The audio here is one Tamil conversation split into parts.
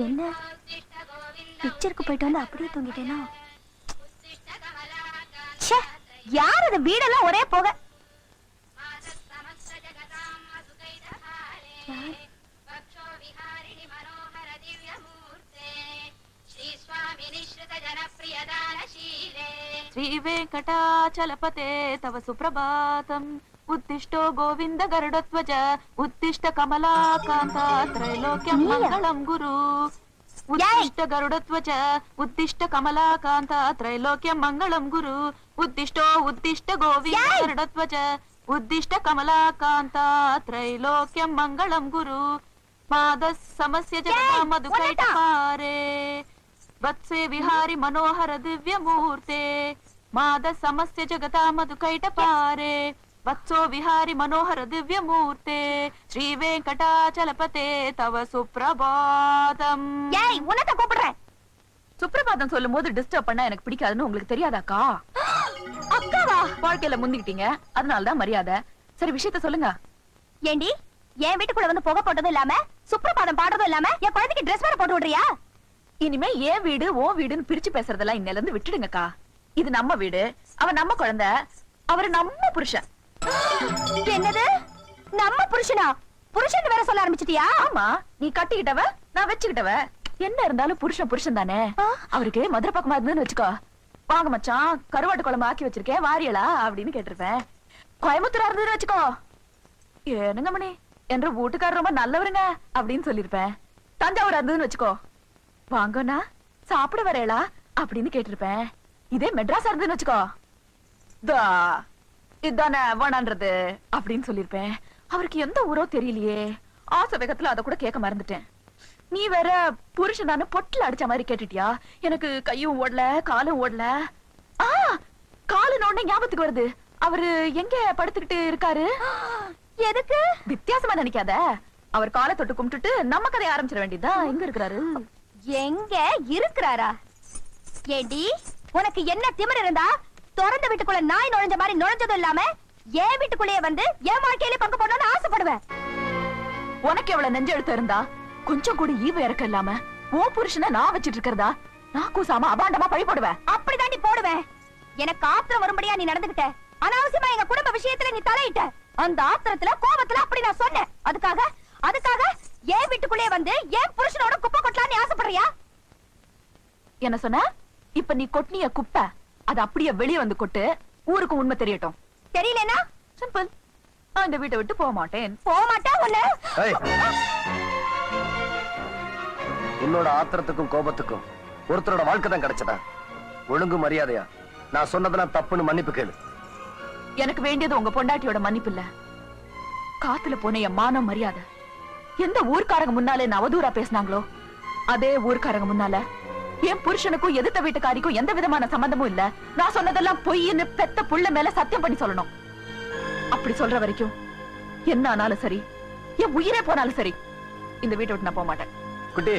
என்ன பிக்சருக்கு போயிட்டு வந்து அப்படியே தூங்கிட்டேனா ச்சே, யார் அது வீடெல்லாம் ஒரே போக யார்? శ్రీ వెంకటాచలపతే తవ సుప్రభాతం ಉತ್ತಿಷ್ಟೋ ಗೋವಿಂದ ಗರುಡತ್ವಜ ಉತ್ತಿಷ್ಟ ಕಮಲಾಕಾಂತ ತ್ರೈಲೋಕ್ಯ ಮಂಗಳಂ ಗುರು. ಉತ್ತಿಷ್ಟ ಗರುಡತ್ವಜ ಉತ್ತಿಷ್ಟ ಕಮಲಾಕಾಂತ ತ್ರೈಲೋಕ್ಯ ಮಂಗಳಂ ಗುರು. ಉತ್ತಿಷ್ಟೋ ಉತ್ತಿಷ್ಟ ಗೋವಿಂದ ಗರುಡತ್ವಜ ಉದ್ದಿಷ್ಟ ಕಮಲಾಕಾಂತ ತ್ರೈಲೋಕ್ಯ ಮಂಗಳಂ ಗುರು. ಪಾದ ಸಮಸ್ಯ ಜಗದ ಮಧುಕೈಟಪಾರೆ ವತ್ಸೆ ವಿಹಾರಿ ಮನೋಹರ ದಿವ್ಯ ಮೂರ್ತೆ. ಮಾದ ಸಮಸ್ಯ ಜಗದ ಮಧುಕೈಟಪಾರೆ वत्सो विहारि मनोहर दिव्यमूर्ते ஸ்ரீ வெங்கடாச்சலபதே தவ சுப்ரபாதம் ஏய் உனத்த கூப்பிடுறேன். சுப்ரபாதம் சொல்லும் போது டிஸ்டர்ப் பண்ணா எனக்கு பிடிக்காதுன்னு உங்களுக்கு தெரியாதாக்கா? அக்காவா? வாழ்க்கையில முந்திக்கிட்டீங்க. அதனாலதான் மரியாதை. சரி விஷயத்த சொல்லுங்க. ஏண்டி என் வீட்டுக்குள்ள வந்து புகை போட்டதும் இல்லாம சுப்ரபாதம் பாடுறதும் இல்லாம என் குழந்தைக்கு ட்ரெஸ் வேற போட்டு விடுறியா? இனிமே என் வீடு ஓ வீடுன்னு பிரிச்சு பேசுறதெல்லாம் இன்னில இருந்து விட்டுடுங்கக்கா. இது நம்ம வீடு. அவன் நம்ம குழந்தை. அவரு நம்ம புருஷன். என்னது? நம்ம புருஷனா? புருஷன் வேற சொல்ல ஆரம்பிச்சிட்டியா? ஆமா. நீ கட்டிக்கிட்டவ நான் வச்சுக்கிட்டவ. என்ன இருந்தாலும் புருஷன் புருஷன் தானே. அவருக்கு மதுரை பக்கமா இருந்ததுன்னு வச்சுக்கோ. வாங்க மச்சான் கருவாட்டு குழம்பு ஆக்கி வச்சிருக்கேன் வாரியலா அப்படின்னு கேட்டிருப்பேன். கோயம்புத்தூரா இருந்ததுன்னு வச்சுக்கோ. ஏனுங்க மணி? என்ற வீட்டுக்காரர் ரொம்ப நல்லவருங்க அப்படின்னு சொல்லிருப்பேன் தஞ்சாவூர் இருந்ததுன்னு வச்சுக்கோ. வாங்கண்ணா சாப்பிட வரேளா அப்படின்னு கேட்டிருப்பேன். இதே மெட்ராஸ் இருந்ததுன்னு வச்சுக்கோ. தா. இதானே வேணான்றது அப்படின்னு சொல்லிருப்பேன் அவருக்கு எந்த ஊரோ தெரியலையே. ஆசை வேகத்துல அத கூட கேட்க மறந்துட்டேன். நீ வேற புருஷனான பொட்டுல அடிச்ச மாதிரி கேட்டுட்டியா? எனக்கு கையும் ஓடல காலும் ஓடல. ஆ காலு நோண்ட ஞாபகத்துக்கு வருது. அவரு எங்க படுத்துக்கிட்டு இருக்காரு? எதுக்கு? வித்தியாசமா நினைக்காத. அவர் காலை தொட்டு கும்பிட்டுட்டு நம்ம கதைய ஆரம்பிச்சிட வேண்டியதுதான். எங்க இருக்கிறாரு? எங்க இருக்கிறாரா? ஏண்டி உனக்கு என்ன திமிர் இருந்தா திறந்த வீட்டுக்குள்ள நாய் நுழைஞ்ச மாதிரி நுழைஞ்சதும் இல்லாம என் வீட்டுக்குள்ளேயே வந்து என் வாழ்க்கையில பங்கு போடணும்னு ஆசைப்படுவேன். உனக்கு எவ்வளவு நெஞ்செழுத்து இருந்தா? கொஞ்சம் கூட ஈவ இறக்க இல்லாம ஓ புருஷனை நான் வச்சிட்டு இருக்கிறதா? நான் கூசாம அபாண்டமா பழி போடுவேன் அப்படிதாண்டி போடுவேன். எனக்கு ஆத்திரம் வரும்படியா நீ நடந்துகிட்ட அனாவசியமா எங்க குடும்ப விஷயத்துல நீ தலையிட்ட. அந்த ஆத்திரத்துல கோபத்துல அப்படி நான் சொன்னேன். அதுக்காக அதுக்காக என் வீட்டுக்குள்ளே வந்து என் புருஷனோட குப்பை கொட்டலான்னு ஆசைப்படுறியா? என்ன சொன்ன? இப்ப நீ கொட்டினிய குப்பை. அது அப்படியே வெளிய வந்து கொட்டு ஊருக்கு உண்மை தெரியட்டும். தெரியலனா? சிம்பிள் நான் இந்த வீட்டை விட்டு போக மாட்டேன். போக மாட்டா. உன்னோட ஆத்திரத்துக்கும் கோபத்துக்கும் ஒருத்தரோட வாழ்க்கை தான் கிடைச்சதா? ஒழுங்கு மரியாதையா? நான் சொன்னதெல்லாம் தப்புன்னு மன்னிப்பு கேளு. எனக்கு வேண்டியது உங்க பொண்டாட்டியோட மன்னிப்பு இல்ல. காத்துல போன என் மானம் மரியாதை. எந்த ஊர்க்காரங்க முன்னாலே என்ன அவதூறா பேசினாங்களோ அதே ஊர்க்காரங்க முன்னால என் புருஷனுக்கும் எதிர்த்த வீட்டுக்காரிக்கும் எந்த விதமான சம்பந்தமும் இல்ல. நான் சொன்னதெல்லாம் பொய்ன்னு பெத்த புள்ள மேல சத்தியம் பண்ணி சொல்லணும். அப்படி சொல்ற வரைக்கும் என்ன ஆனாலும் சரி என் உயிரே போனாலும் சரி இந்த வீட்டை விட்டு நான் போக மாட்டேன். குட்டி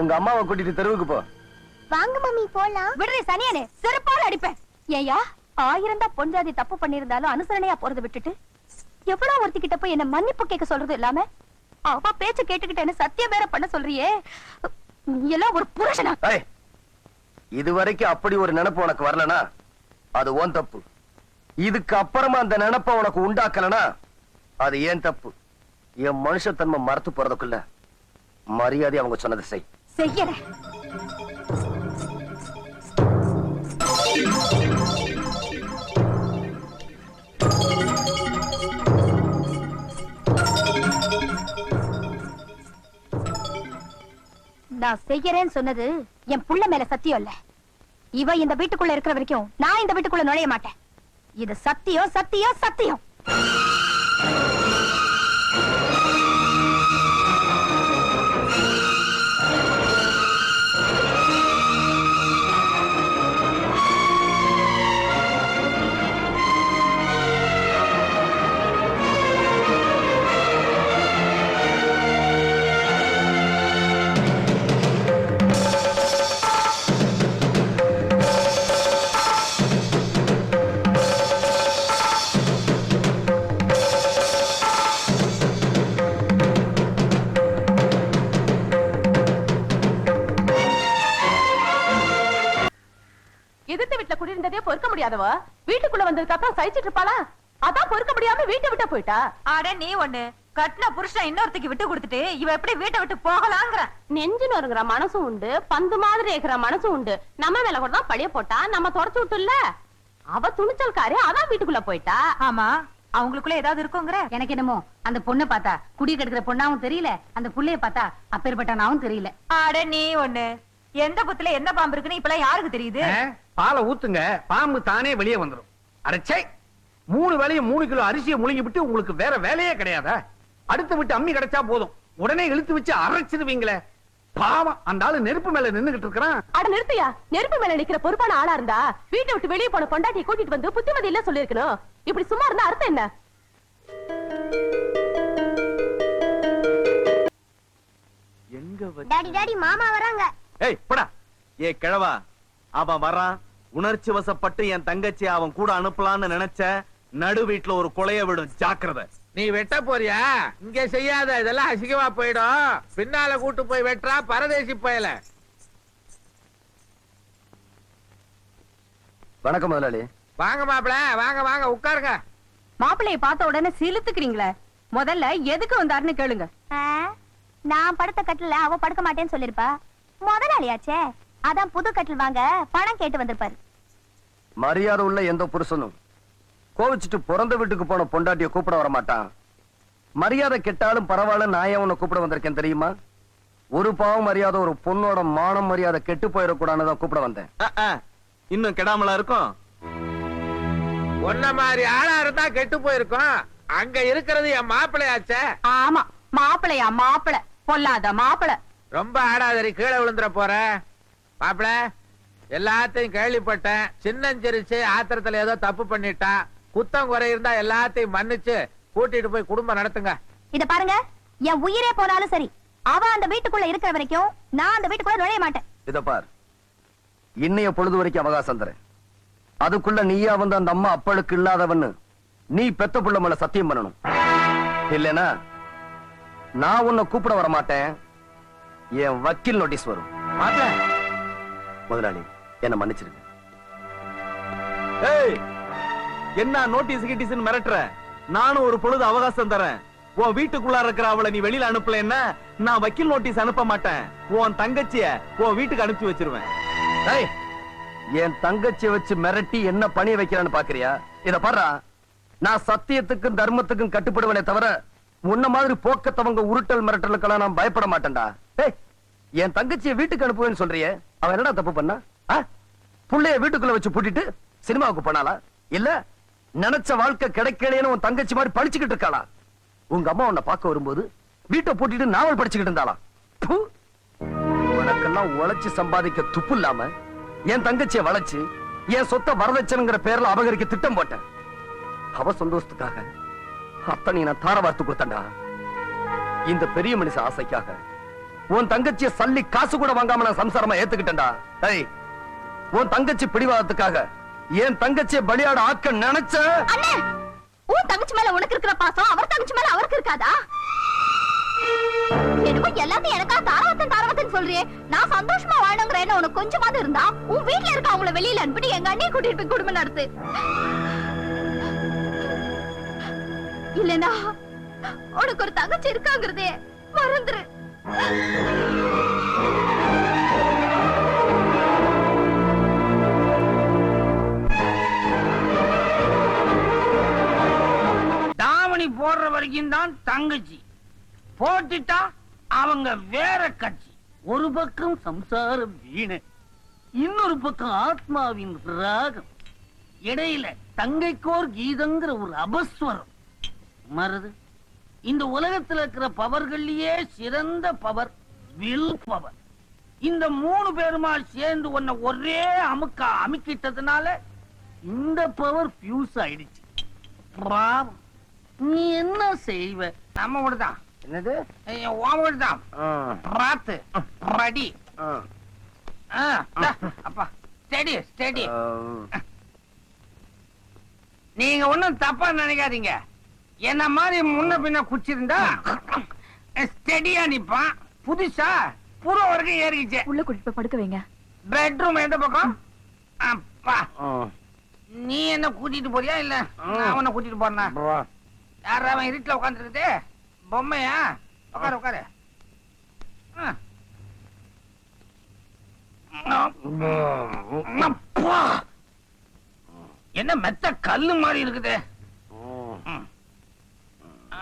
உங்க அம்மாவை கூட்டிட்டு தெருவுக்கு போ. வாங்க மம்மி போலாம். விடுறே சனியனே செருப்பால அடிப்பேன். ஏயா ஆயிரம் தான் பொஞ்சாதி தப்பு பண்ணிருந்தாலும் அனுசரணையா போறதை விட்டுட்டு எவ்வளவு ஒருத்தி கிட்ட போய் என்ன மன்னிப்பு கேட்க சொல்றது இல்லாம? அவ பேச்ச கேட்டுக்கிட்டேன்னு சத்தியம் வேற பண்ண சொல்றியே. நீ எல்லாம் ஒரு புருஷனா? ஏய் இது வரைக்கும் அப்படி ஒரு நினைப்பு உனக்கு வரலனா? அது ஓன் தப்பு. இதுக்கு அப்புறமா அந்த நினைப்ப உனக்கு உண்டாக்கலனா? அது ஏன் தப்பு? என் மனுஷத்தன்மை மறத்து போறதுக்குள்ள மரியாதை அவங்க சொன்னதை செய். செய்யற நான் செய்யறேன்னு சொன்னது என் புள்ள மேல சத்தியம் இல்ல. இவ இந்த வீட்டுக்குள்ள இருக்கிற வரைக்கும் நான் இந்த வீட்டுக்குள்ள நுழைய மாட்டேன். இது சத்தியம் சத்தியம் சத்தியம். பொறுக்க முடியாதவ? வீட்டுக்குள்ள வந்ததுக்கு அப்புறம் சகிச்சிட்டு இருப்பாளா? அதான் பொறுக்க முடியாம வீட்டை விட்டு போயிட்டா? அட நீ ஒண்ணு. கட்டின புருஷன் இன்னொருத்திக்கு விட்டு கொடுத்துட்டு இவ எப்படி வீட்டை விட்டு போகலாங்கிற? நெஞ்சு நொறுங்குற மனசும் உண்டு பந்து மாதிரி இருக்கிற மனசும் உண்டு. நம்ம மேல கூட தான் பழிய போட்டா நம்ம தொடச்சு விட்டுல அவ துணிச்சல்காரி அதான் வீட்டுக்குள்ள போயிட்டா? ஆமா. அவங்களுக்குள்ள ஏதாவது இருக்குங்கிற? எனக்கு என்னமோ? அந்த பொண்ணை பார்த்தா குடி கெடுக்கிற பொண்ணாவும் தெரியல. அந்த புள்ளைய பார்த்தா அப்பேற்பட்டனாவும் தெரியல. அட நீ ஒண்ணு. எந்த புத்துல என்ன பாம்பு இருக்குன்னு இப்பெல்லாம் யாருக்கு தெரியுது? பாலை ஊத்துங்க பாம்பு தானே வெளியே வந்துரும். அரைச்சை மூணு வேலையும் மூணு கிலோ அரிசியை முழுங்கி விட்டு உங்களுக்கு வேற வேலையே கிடையாதா? அடுத்த விட்டு அம்மி கிடைச்சா போதும். உடனே இழுத்து வச்சு அரைச்சிருவீங்களே. பாவம் அந்த ஆளு நெருப்பு மேல நின்னுகிட்டு இருக்கிறான். அட நிறுத்தியா நெருப்பு மேல நிக்கிற பொறுப்பான ஆளா இருந்தா வீட்டை விட்டு வெளியே போன பொண்டாட்டியை கூட்டிட்டு வந்து புத்திமதி இல்ல சொல்லிருக்கணும் இப்படி சும்மா இருந்தா அர்த்தம் என்ன? டாடி டாடி மாமா வராங்க. ஏய் போடா. ஏ கிழவா அவன் வரான். உணர்ச்சி வசப்பட்டு என் தங்கச்சி அவன் கூட அனுப்பலாம்னு நினைச்ச நடு வீட்டுல ஒரு கொலைய விடும் ஜாக்கிரதை. நீ வெட்ட போறியா? இங்க செய்யாத இதெல்லாம் அசிங்கமா போயிடும். பின்னால கூட்டு போய் வெட்டுறா பரதேசி பயல. வணக்கம் முதலாளி. வாங்க மாப்பிள வாங்க வாங்க உட்காருங்க. மாப்பிள்ளைய பார்த்த உடனே சிலுத்துக்கிறீங்களே முதல்ல எதுக்கு வந்தாருன்னு கேளுங்க. நான் படுத்த கட்டில அவ படுக்க மாட்டேன்னு சொல்லிருப்பா. முதலாளியாச்சே. அதான் புது கட்டில் வாங்க பணம் கேட்டு வந்திருப்பாரு. மரியாதை உள்ள எந்த புருஷனும் கோவிச்சுட்டு பிறந்த வீட்டுக்கு போன பொண்டாட்டிய கூப்பிட வர மாட்டான். மரியாதை கெட்டாலும் பரவாயில்ல நான் ஏன் உன்னை கூப்பிட வந்திருக்கேன் தெரியுமா? ஒரு பாவம் மரியாதை ஒரு பொண்ணோட மானம் மரியாதை கெட்டு போயிடக்கூடாதுன்னு தான் கூப்பிட வந்தேன். இன்னும் கெடாமலா இருக்கும்? உன்ன மாதிரி ஆளா இருந்தா கெட்டு போயிருக்கோம். அங்க இருக்கிறது என் மாப்பிள்ளையாச்சே. ஆமா மாப்பிள்ளையா மாப்பிள பொல்லாத மாப்பிள ரொம்ப ஆடாதரி கீழே விழுந்துற போற. மாப்பிள எல்லாத்தையும் கேள்விப்பட்டேன். சின்னஞ்சிரிச்சு ஆத்திரத்துல ஏதோ தப்பு பண்ணிட்டா குத்தம் குறை இருந்தா எல்லாத்தையும் மன்னிச்சு கூட்டிட்டு போய் குடும்பம் நடத்துங்க. இத பாருங்க என் உயிரே போனாலும் சரி அவ அந்த வீட்டுக்குள்ள இருக்கிற வரைக்கும் நான் அந்த வீட்டுக்குள்ள நுழைய மாட்டேன். இத பார். இன்னைய பொழுது வரைக்கும் அவகாசம் தரேன். அதுக்குள்ள நீயா வந்து அந்த அம்மா அப்பளுக்கு இல்லாதவன்னு நீ பெத்த புள்ள மேல சத்தியம் பண்ணணும். இல்லனா நான் உன்னை கூப்பிட வர மாட்டேன் என் வக்கீல் நோட்டீஸ் வரும். மாப்பிள முதலாளி என்ன மன்னிச்சிருங்க. என்ன நோட்டீஸ் கிட்டீஸ்னு மிரட்டுற? நானும் ஒரு பொழுது அவகாசம் தரேன். உன் வீட்டுக்குள்ள இருக்கிற அவளை நீ வெளியில அனுப்பலன்னா நான் வக்கீல் நோட்டீஸ் அனுப்ப மாட்டேன். உன் தங்கச்சிய உன் வீட்டுக்கு அனுப்பி வச்சிருவேன். என் தங்கச்சியை வச்சு மிரட்டி என்ன பணிய வைக்கிறான்னு பாக்குறியா? இத பாரு நான் சத்தியத்துக்கும் தர்மத்துக்கும் கட்டுப்படுவனே தவிர உன்ன மாதிரி போக்கத்தவங்க உருட்டல் மிரட்டலுக்கெல்லாம் நான் பயப்பட மாட்டேன்டா. ஏய், என் தங்கச்சியை வீட்டுக்கு அனுப்புவேன்னு சொல்றிய அவன் என்னடா தப்பு பண்ணா? புள்ளைய வீட்டுக்குள்ள வச்சு பூட்டிட்டு சினிமாவுக்கு போனாளா? இல்ல நினைச்ச வாழ்க்கை கிடைக்கலன்னு உன் தங்கச்சி மாதிரி படிச்சுக்கிட்டு இருக்காளா? உங்க அம்மா உன்னை பார்க்க வரும்போது வீட்டை பூட்டிட்டு நாவல் படிச்சுக்கிட்டு இருந்தாளா? உனக்கெல்லாம் உழைச்சு சம்பாதிக்க துப்பு இல்லாம என் தங்கச்சியை வளைச்சு என் சொத்த வரதட்சணைங்கிற பேர்ல அபகரிக்க திட்டம் போட்டேன். அவ சந்தோஷத்துக்காக அத்தனை நான் தார வார்த்து கொடுத்தண்டா இந்த பெரிய மனுஷ ஆசைக்காக உன் தங்கச்சிய சல்லி காசு கூட வாங்காம நான் சம்சாரமா ஏத்துக்கிட்டேன்டா. ஏய் உன் தங்கச்சி பிடிவாதத்துக்காக என் தங்கச்சியை பலியாட ஆக்க நினைச்ச அண்ணே உன் தங்கச்சி மேல உனக்கு இருக்கிற பாசம் அவர் தங்கச்சி மேல அவருக்கு இருக்காதா? என்னமோ எல்லாத்தையும் எனக்கா தாரவத்தன் தாரவத்தன் சொல்றியே. நான் சந்தோஷமா வாழணுங்கிற என்ன உனக்கு கொஞ்சமாவது இருந்தா உன் வீட்ல இருக்க அவங்கள வெளியில அனுப்பிட்டு எங்க அண்ணியை கூட்டிட்டு போய் குடும்பம் நடத்து. இல்லனா உனக்கு ஒரு தங்கச்சி இருக்காங்கிறதே மறந்துரு. தாவணி போடுற வரைக்கும் தான் தங்கச்சி. போட்டுட்டா அவங்க வேற கட்சி. ஒரு பக்கம் சம்சார வீணை இன்னொரு பக்கம் ஆத்மாவின் ராகம். இடையில தங்கைக்கோர் கீதங்கிற ஒரு அபஸ்வரம். மருது இந்த உலகத்துல இருக்கிற பவர்கள்லயே சிறந்த பவர் வில் பவர் இந்த மூணு பேருமா சேர்ந்து உன்னை ஒரே அமுக்கா அமுக்கிட்டதுனால இந்த பவர் ஃபியூஸ் ஆயிடுச்சு. பாவம். நீ என்ன செய்வ? நம்ம வீடுதான். என்னது? உன் வீடுதான். ராத்து அப்பா ஸ்டெடி ஸ்டெடி. நீங்க ஒண்ணும் தப்பா நினைக்காதீங்க. என்ன மாதிரி முன்ன பின்ன குச்சிருந்தா? ஸ்டெடியா நிப்பான். புதுசா? புற வரைக்கும் ஏறிக்கிச்சு உள்ள கூட்டிட்டு போய் படுக்க வைங்க. பெட்ரூம் எந்த பக்கம்? அப்பா. நீ என்ன கூட்டிட்டு போறியா இல்ல? நான் அவனை கூட்டிட்டு போறேனா? யார் அவன் இருட்டுல உட்காந்துருக்குது பொம்மையா? உட்காரு உட்காரு ஆ. அப்பா! என்ன மெத்த கல்லு மாதிரி இருக்குது.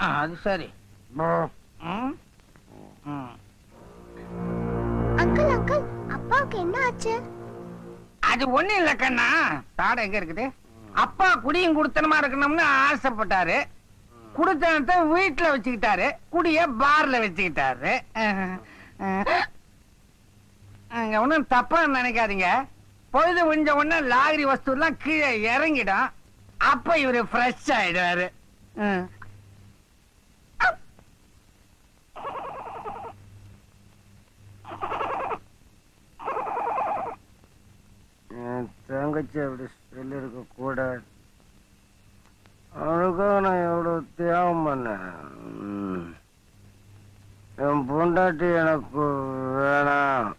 அது சரி. அங்கிள் அங்கிள் அப்பாவுக்கு என்ன ஆச்சு? அது ஒண்ணு இல்ல கண்ணா. தாடை எங்க இருக்குது? அப்பா குடியும் குடுத்தனமா இருக்கணும்னு ஆசைப்பட்டாரு. குடுத்தனத்தை வீட்டுல வச்சுக்கிட்டாரு. குடிய பார்ல வச்சுக்கிட்டாரு. அங்க ஒண்ணும் தப்பா நினைக்காதீங்க. பொழுது முடிஞ்ச உடனே லாகரி வஸ்து எல்லாம் கீழே இறங்கிடும். அப்ப இவரு ஃப்ரெஷ் ஆயிடுவாரு. என் தங்கச்சி அப்படி சொல்லியிருக்க கூட அவனுக்காக நான் எவ்வளோ தியாகம் பண்ணேன். என் பொண்டாட்டி எனக்கு வேணாம்.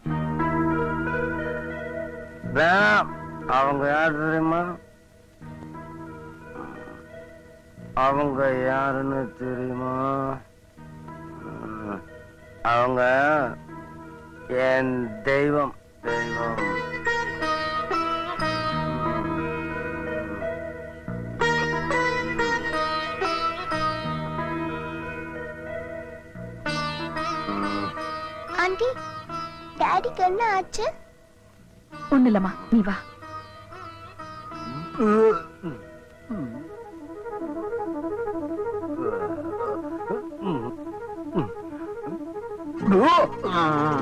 வேணாம். அவங்க யார் தெரியுமா? அவங்க யாருன்னு தெரியுமா? அவங்க என் தெய்வம். தெய்வம். டாடிக்கு என்ன ஆச்சு ஒண்ணு இல்லம்மா நீ வா என்னது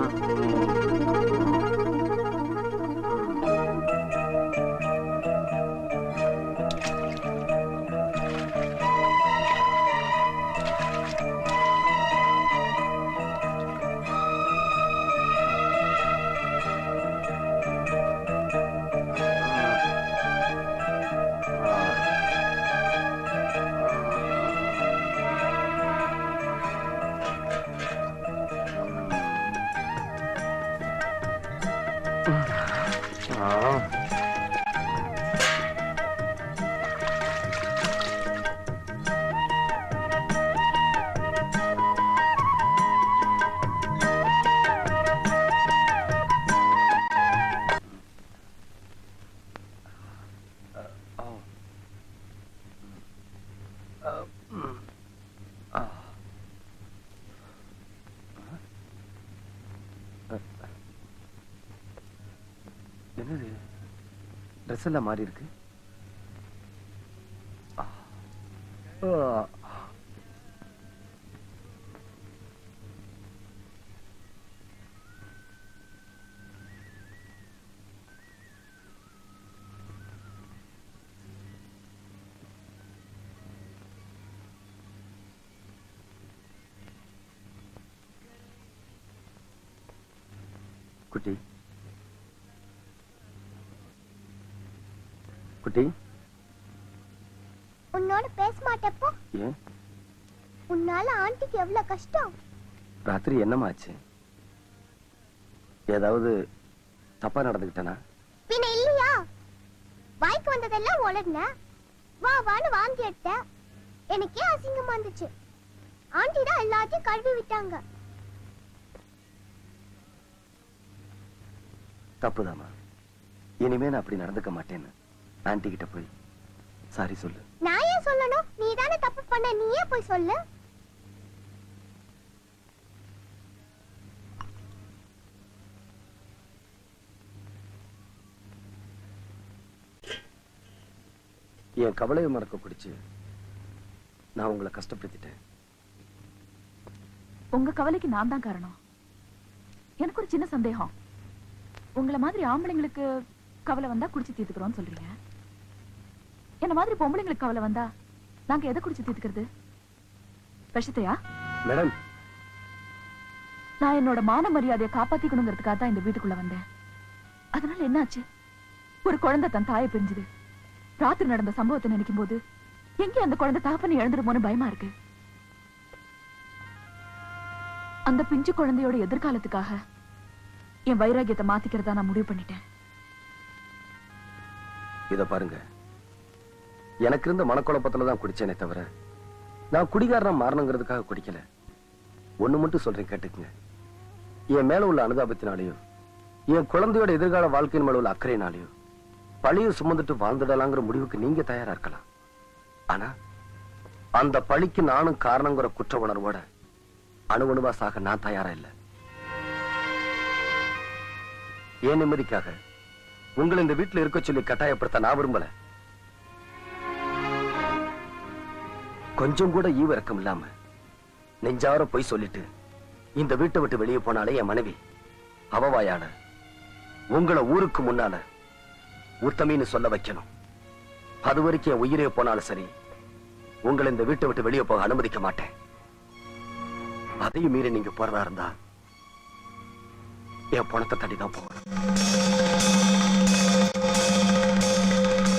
ட்ரெஸ் எல்லாம் மாறி இருக்கு குட்டி. உன்னோட பேச மாட்டப்போ? ஏன்? உன்னால ஆண்டிக்கு எவ்வளவு கஷ்டம்? ராத்திரி என்னமாச்சு? ஏதாவது தப்பா நடந்துக்கிட்டனா பின்ன இல்லையா? வாய்க்கு வந்ததெல்லாம் உளர்ன வா வான்னு வாங்கி எடுத்த. எனக்கே அசிங்கமா இருந்துச்சு. ஆண்டி தான் எல்லாத்தையும் கழுவி விட்டாங்க. தப்புதாம்மா. இனிமே நான் அப்படி நடந்துக்க மாட்டேன்னு. ஆன்ட்டி கிட்ட போய். சாரி சொல்லு. நான் ஏன் சொல்லணும்? நீ தானே தப்பு பண்ண நீயே போய் சொல்லு. என் கவலையை மறக்க பிடிச்சு நான் உங்களை கஷ்டப்படுத்திட்டேன். உங்க கவலைக்கு நான் தான் காரணம். எனக்கு ஒரு சின்ன சந்தேகம். உங்களை மாதிரி ஆம்பளைங்களுக்கு கவலை வந்தா குடிச்சு தீர்த்துக்கிறோம்னு சொல்றீங்க. என்ன மாதிரி பொம்பளைங்களுக்கு கவலை வந்தா? நாங்க எதை குடிச்சு தீர்த்துக்கிறது? விஷத்தையா? மேடம். நான் என்னோட மான மரியாதையை காப்பாத்திக்கணுங்கிறதுக்காக தான் இந்த வீட்டுக்குள்ள வந்தேன். அதனால என்னாச்சு? ஒரு குழந்தை தன் தாயை பிரிஞ்சுது. ராத்திரி நடந்த சம்பவத்தை நினைக்கும் போது எங்கே அந்த குழந்தை தகப்பனை இழந்துருமோன்னு பயமா இருக்கு? அந்த பிஞ்சு குழந்தையோட எதிர்காலத்துக்காக என் வைராகியத்தை மாத்திக்கிறதா நான் முடிவு பண்ணிட்டேன். இத பாருங்க. எனக்கு இருந்த மனக்குழப்பத்துல தான் குடிச்சேனே தவிர நான் குடிகாரனா மாறணுங்கிறதுக்காக குடிக்கல. ஒண்ணு மட்டும் சொல்றேன் கேட்டுக்குங்க. என் மேல உள்ள அனுதாபத்தினாலேயோ என் குழந்தையோட எதிர்கால வாழ்க்கையின் மேல உள்ள அக்கறையினாலேயோ பழிய சுமந்துட்டு வாழ்ந்துடலாங்கிற முடிவுக்கு நீங்க தயாரா இருக்கலாம். ஆனா அந்த பழிக்கு நானும் காரணங்கிற குற்ற உணர்வோட அணுவணுவா சாக நான் தயாரா இல்ல. என் நிம்மதிக்காக உங்களை இந்த வீட்டுல இருக்க சொல்லி கட்டாயப்படுத்த நான் விரும்பல. கொஞ்சம் கூட ஈவு இறக்கம் இல்லாம நெஞ்சார போய் சொல்லிட்டு இந்த வீட்டை விட்டு வெளியே போனாலே என் மனைவி அவவாயால உங்களை ஊருக்கு முன்னால உத்தமின்னு சொல்ல வைக்கணும். அது வரைக்கும் என் உயிரே போனாலும் சரி உங்களை இந்த வீட்டை விட்டு வெளியே போக அனுமதிக்க மாட்டேன். அதையும் மீறி நீங்க போறதா இருந்தா என் பணத்தை தட்டி போகணும்